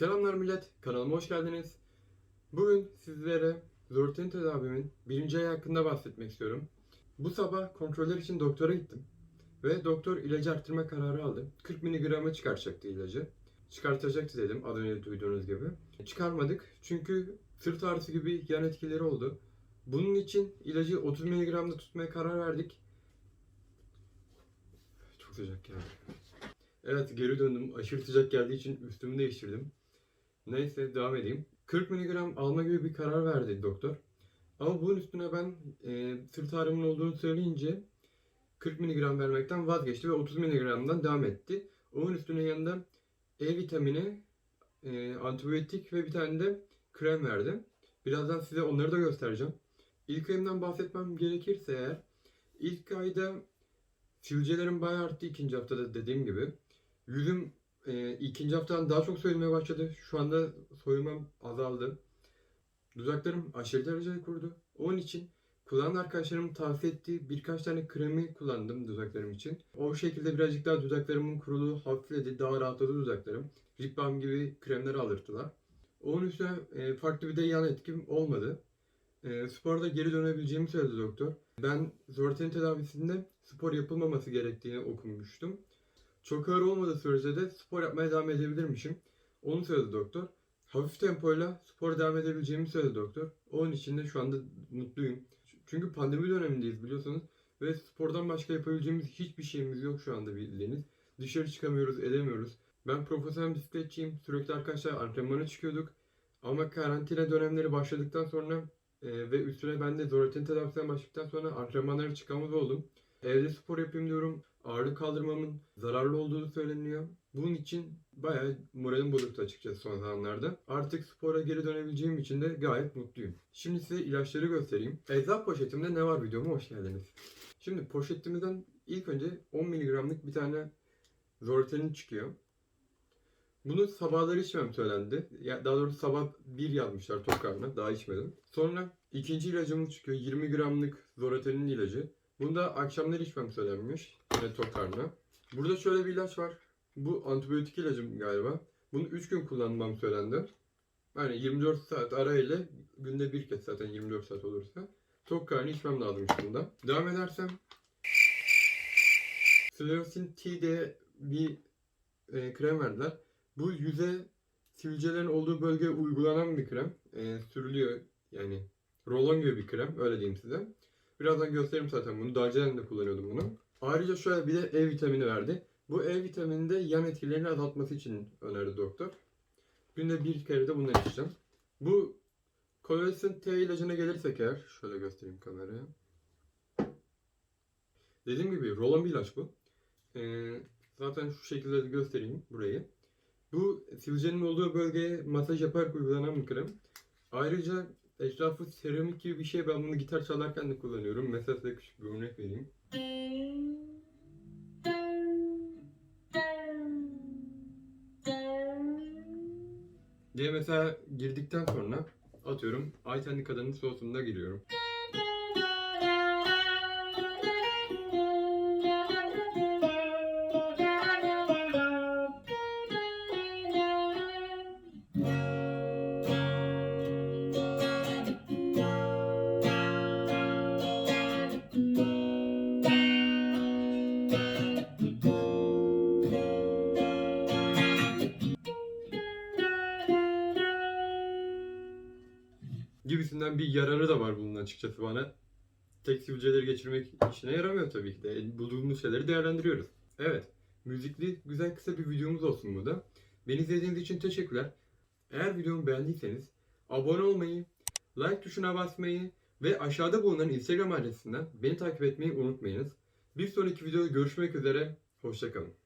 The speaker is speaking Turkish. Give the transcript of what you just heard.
Selamlar millet, kanalıma hoş geldiniz. Bugün sizlere Zorten tedavimin birinci ayı hakkında bahsetmek istiyorum. Bu sabah kontroller için doktora gittim. Ve doktor ilacı arttırma kararı aldı. 40 miligram'a çıkartacaktı ilacı. Çıkartacaktı dedim az önce duyduğunuz gibi. Çıkarmadık çünkü sırt ağrısı gibi yan etkileri oldu. Bunun için ilacı 30 miligramda tutmaya karar verdik. Çok sıcak geldi. Evet geri döndüm. Aşırı sıcak geldiği için üstümü değiştirdim. Neyse devam edeyim. 40 mg alma gibi bir karar verdi doktor. Ama bunun üstüne ben e, sırt ağrımın olduğunu söyleyince 40 mg vermekten vazgeçti ve 30 mg'dan devam etti. Onun üstüne yanında E vitamini, e, antibiyotik ve bir tane de krem verdi. Birazdan size onları da göstereceğim. İlk ayımdan bahsetmem gerekirse eğer ilk ayda sivilcelerim bayağı arttı ikinci haftada dediğim gibi. Yüzüm e, ikinci haftadan daha çok soyulmaya başladı. Şu anda soyulmam azaldı. Dudaklarım aşırı derecede kurudu. Onun için kullanan arkadaşlarımın tavsiye ettiği birkaç tane kremi kullandım dudaklarım için. O şekilde birazcık daha dudaklarımın kuruluğu hafifledi. Daha rahatladı dudaklarım. Lip balm gibi kremleri aldırttılar. Onun üstüne e, farklı bir de yan etkim olmadı. E, sporda geri dönebileceğimi söyledi doktor. Ben Zorten tedavisinde spor yapılmaması gerektiğini okumuştum. Çok ağır olmadığı sürece de spor yapmaya devam edebilirmişim. Onu söyledi doktor. Hafif tempoyla spor devam edebileceğimi söyledi doktor. Onun için de şu anda mutluyum. Çünkü pandemi dönemindeyiz biliyorsunuz. Ve spordan başka yapabileceğimiz hiçbir şeyimiz yok şu anda bildiğiniz. Dışarı çıkamıyoruz, edemiyoruz. Ben profesyonel bisikletçiyim. Sürekli arkadaşlar antrenmana çıkıyorduk. Ama karantina dönemleri başladıktan sonra e, ve üstüne ben de zoratin tedavisinden başladıktan sonra antrenmanlara çıkamaz oldum. Evde spor yapayım diyorum. Ağırlık kaldırmamın zararlı olduğunu söyleniyor. Bunun için bayağı moralim bozuktu açıkçası son zamanlarda. Artık spora geri dönebileceğim için de gayet mutluyum. Şimdi size ilaçları göstereyim. Eczacı poşetimde ne var videoma hoş geldiniz. Şimdi poşetimizden ilk önce 10 mg'lık bir tane Zortenin çıkıyor. Bunu sabahları içmem söylendi. Ya daha doğrusu sabah bir yazmışlar tok karnına. Daha içmedim. Sonra ikinci ilacımız çıkıyor. 20 gramlık Zoratenin ilacı. Bunu da akşamları içmem söylenmiş. Yine tok. Burada şöyle bir ilaç var. Bu antibiyotik ilacım galiba. Bunu 3 gün kullanmam söylendi. Yani 24 saat arayla günde bir kez zaten 24 saat olursa. Tok karnı içmem lazım bunda. Devam edersem Sleosin T diye bir e, krem verdiler. Bu yüze sivilcelerin olduğu bölgeye uygulanan bir krem. E, sürülüyor yani rolon gibi bir krem öyle diyeyim size. Birazdan gösteririm zaten bunu. Daha önceden de kullanıyordum bunu. Ayrıca şöyle bir de E vitamini verdi. Bu E vitamini de yan etkilerini azaltması için önerdi doktor. Günde bir kere de bundan içeceğim. Bu Covalescent T ilacına gelirsek eğer, şöyle göstereyim kameraya. Dediğim gibi rolon bir ilaç bu. Ee, zaten şu şekilde de göstereyim burayı. Bu sivilcenin olduğu bölgeye masaj yaparak uygulanan bir krem. Ayrıca etrafı seramik gibi bir şey. Ben bunu gitar çalarken de kullanıyorum. Mesela size küçük bir örnek vereyim. diye mesela girdikten sonra atıyorum Aytenli Kadının Soğusu'nda giriyorum. Gibisinden bir yararı da var bunun açıkçası bana. Tek sivilceleri geçirmek işine yaramıyor tabii ki de. Bulduğumuz şeyleri değerlendiriyoruz. Evet, müzikli güzel kısa bir videomuz olsun bu da. Beni izlediğiniz için teşekkürler. Eğer videomu beğendiyseniz abone olmayı, like tuşuna basmayı ve aşağıda bulunan Instagram adresinden beni takip etmeyi unutmayınız. Bir sonraki videoda görüşmek üzere, hoşçakalın.